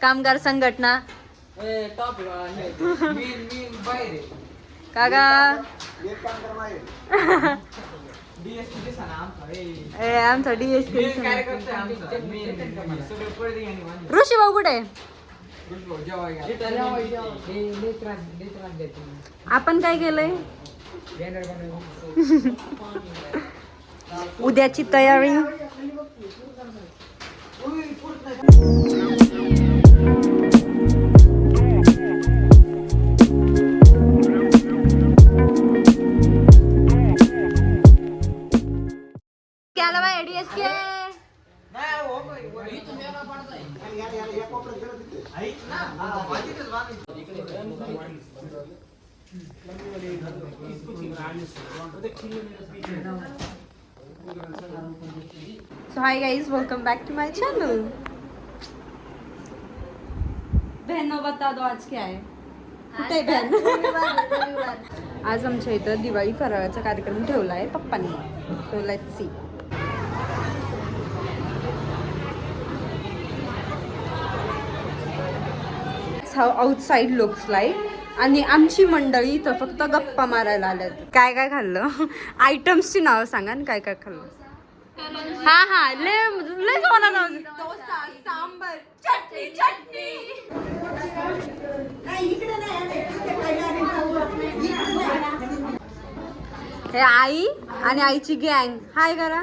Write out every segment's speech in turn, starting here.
कामगार संघटना. आमचा, ए. ए आमचा डीएसपी. ऋषी भाऊ कुठे. हे. आपण काय केलंय. उद्याची तयारी. So hi guys, welcome back to my channel. बहनों बता दो आज क्या है? कुठे बहन? आज आमच्या इथं दिवाळी फराळाचा कार्यक्रम ठेवला आहे पप्पांनी. So let's see how outside looks like आणि आमची मंडळी तर फक्त गप्पा मारायला आल्यात. काय काय खाल्लं? आयटम्सची नावं सांगा ना काय काय खाल्लं? हा हा ले लय हे आई आणि आईची गँग. हाय करा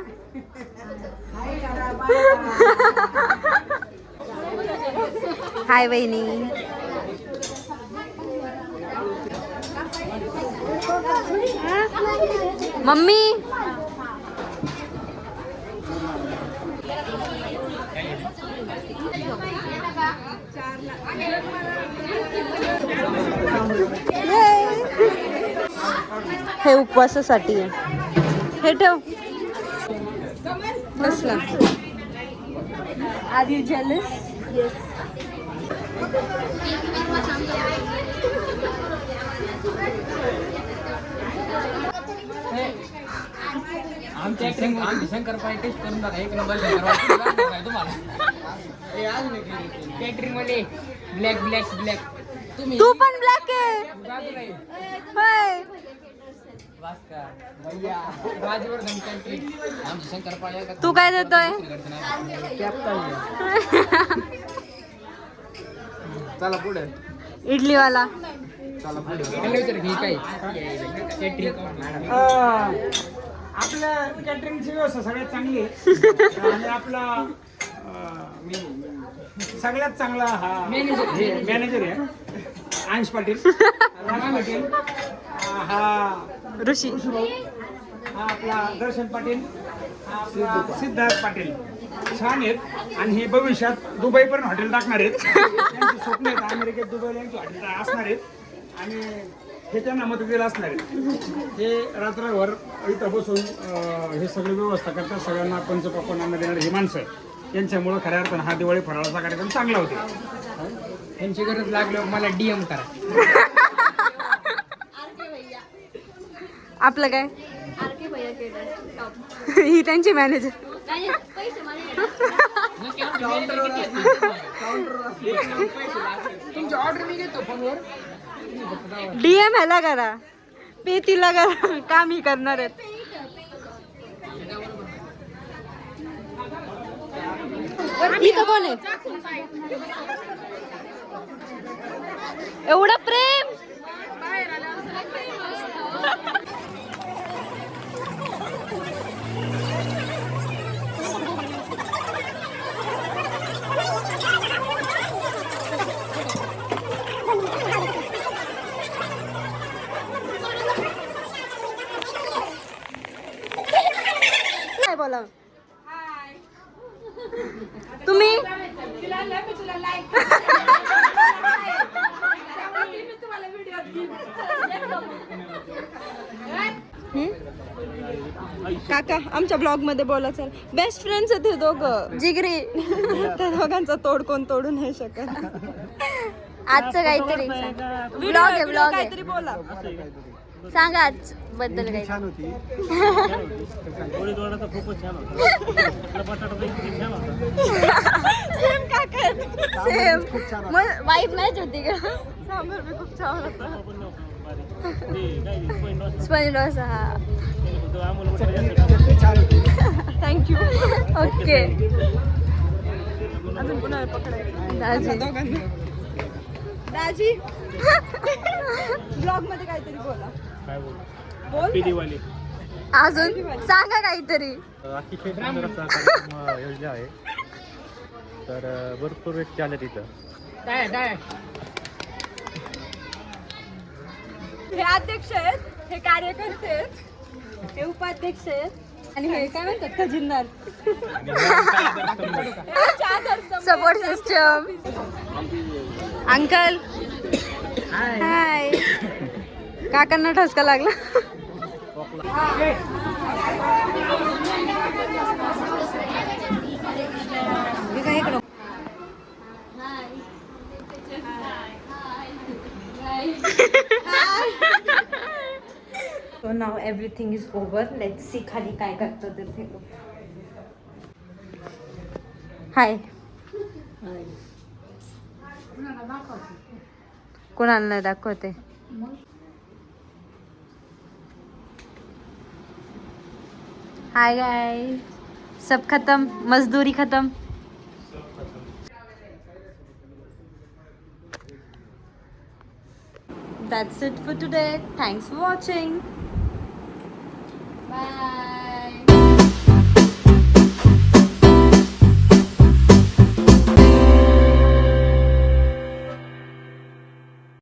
हाय बहिणी मम्मी. हे उपवासासाठी. आहे हे ठेव. कसला? आर यू जेलस आमच्या ऍक्टिंग आमची शंकरपाळी टेस्ट करून बघा एक नंबर शंकरपाळी तुम्हाला? कॅटरिंग मध्ये ब्लॅक ब्लॅक ब्लॅक तुम्ही तू पण ब्लॅक आहे. तू काय देतोय? चला पुढे. इडलीवाला. आपल्या कॅटरिंगची व्यवस्था सगळ्यात चांगली आहे. आणि आपला सगळ्यात चांगला हा. हे मॅनेजर आहे. अंश पाटील. रामा पाटील हा ऋषी. हा आपला दर्शन पाटील हा आपला सिद्धार्थ पाटील. छान आहेत. आणि हे भविष्यात दुबईपर्यंत हॉटेल टाकणार आहेत. त्यांची स्वप्न आहेत. अमेरिकेत दुबईला यांची हॉटेल असणार आहेत. आणि हे त्यांना मदतीला असणार आहेत. हे रात्रभर इथं बसून अं, हे सगळी व्यवस्था करतात. सगळ्यांना पंचपक्वांना देणारे ही माणसं यांच्यामुळं खऱ्या अर्थानं हा दिवाळी फराळाचा कार्यक्रम चांगला होता. त्यांची गरज लागल्यावर मला डीएम करा. आपलं काय? ही त्यांची मॅनेजर तुमची ऑर्डर मी घेतो फोनवर. डीएम ह्याला करा. पे तिला करा. काम ही करणार आहेत. इथं कोण आहे? एवढं प्रेम काय बोला तुम्ही हम्म? काका आमच्या ब्लॉगमध्ये बोला चल. बेस्ट फ्रेंड्स आहेत हे दोघं. जिगरी. त्या दोघांचा तोड कोण तोडू नाही शकत. आजचं काहीतरी. ब्लॉग आहे ब्लॉग काहीतरी बोला. सांगा आज. बद्दल काही छान होती. सेम काका. सेम खूप छान मग वाईफ नाहीच होती का? सांबर बी खूप छान होता. स्पंज डोसा हा. छान होती. Thank you okay. अजून पुन्हा पकडायचं. दाजी. दाजी. ब्लॉगमध्ये काहीतरी बोला. बोल? दिवाळी अजून सांगा काहीतरी. अतिशय सुंदर असा कार्यक्रम योजला आहे. तर भरपूर व्यक्ती आल्या तिथं. हे अध्यक्ष आहेत हे कार्यकर्ते आहेत हे उपाध्यक्ष आहेत आणि हे काय म्हणतात खजिनदार सपोर्ट सिस्टम अंकल. हाय काकांना ठसका लागला. हे? So now everything is over. Let's see खाली काय करतो ते हाय कोणाला नाही दाखवते हाय गाय सब खत्म मजदूरी खत्म That's it for today. Thanks for watching. Bye.